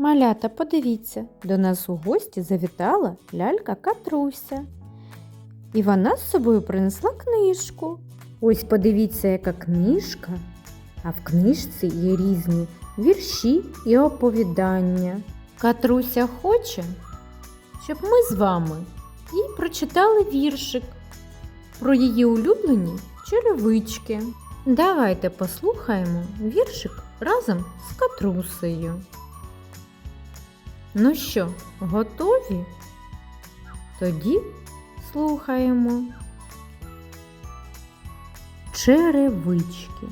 Малята, подивіться, до нас у гості завітала лялька Катруся. І вона з собою принесла книжку. Ось подивіться, яка книжка. А в книжці є різні вірші і оповідання. Катруся хоче, щоб ми з вами їй прочитали віршик про її улюблені черевички. Давайте послухаємо віршик разом з Катрусею. Ну що, готові? Тоді слухаємо. Черевички.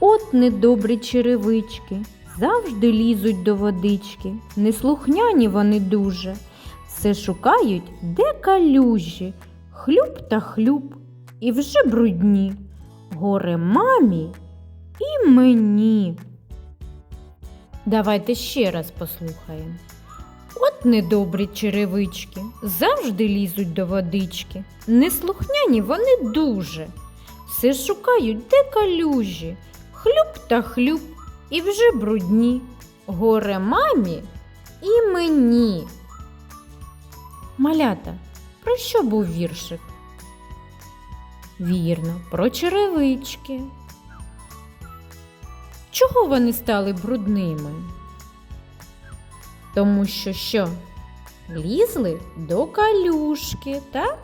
От недобрі черевички, завжди лізуть до водички. Неслухняні вони дуже, все шукають, де калюжі, хлюб та хлюб, і вже брудні. Горе мамі і мені. Давайте ще раз послухаємо. От недобрі черевички, завжди лізуть до водички. Неслухняні вони дуже. Все шукають, де калюжі, хлюб та хлюб, і вже брудні. Горе мамі і мені. Малята, про що був віршик? Вірно, про черевички. Чого вони стали брудними? Тому що що? Лізли до калюшки, так?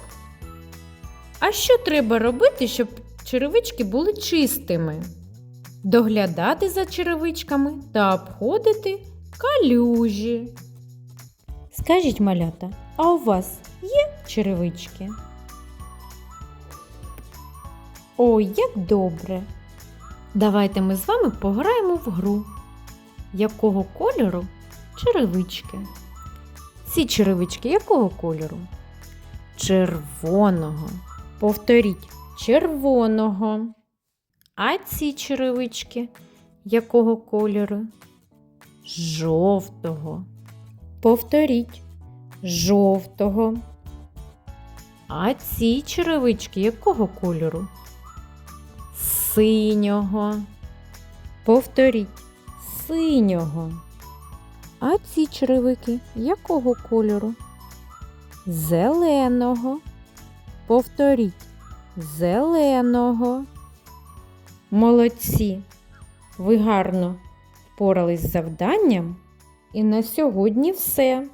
А що треба робити, щоб черевички були чистими? Доглядати за черевичками та обходити калюжі. Скажіть, малята, а у вас є черевички? Ой, як добре! Давайте ми з вами пограємо в гру. Якого кольору черевички? Ці черевички якого кольору? Червоного. Повторіть червоного. А ці черевички якого кольору? Жовтого. Повторіть жовтого. А ці черевички якого кольору? Синього. Повторіть синього. А ці черевики якого кольору? Зеленого. Повторіть зеленого. Молодці. Ви гарно впорались з завданням. І на сьогодні все.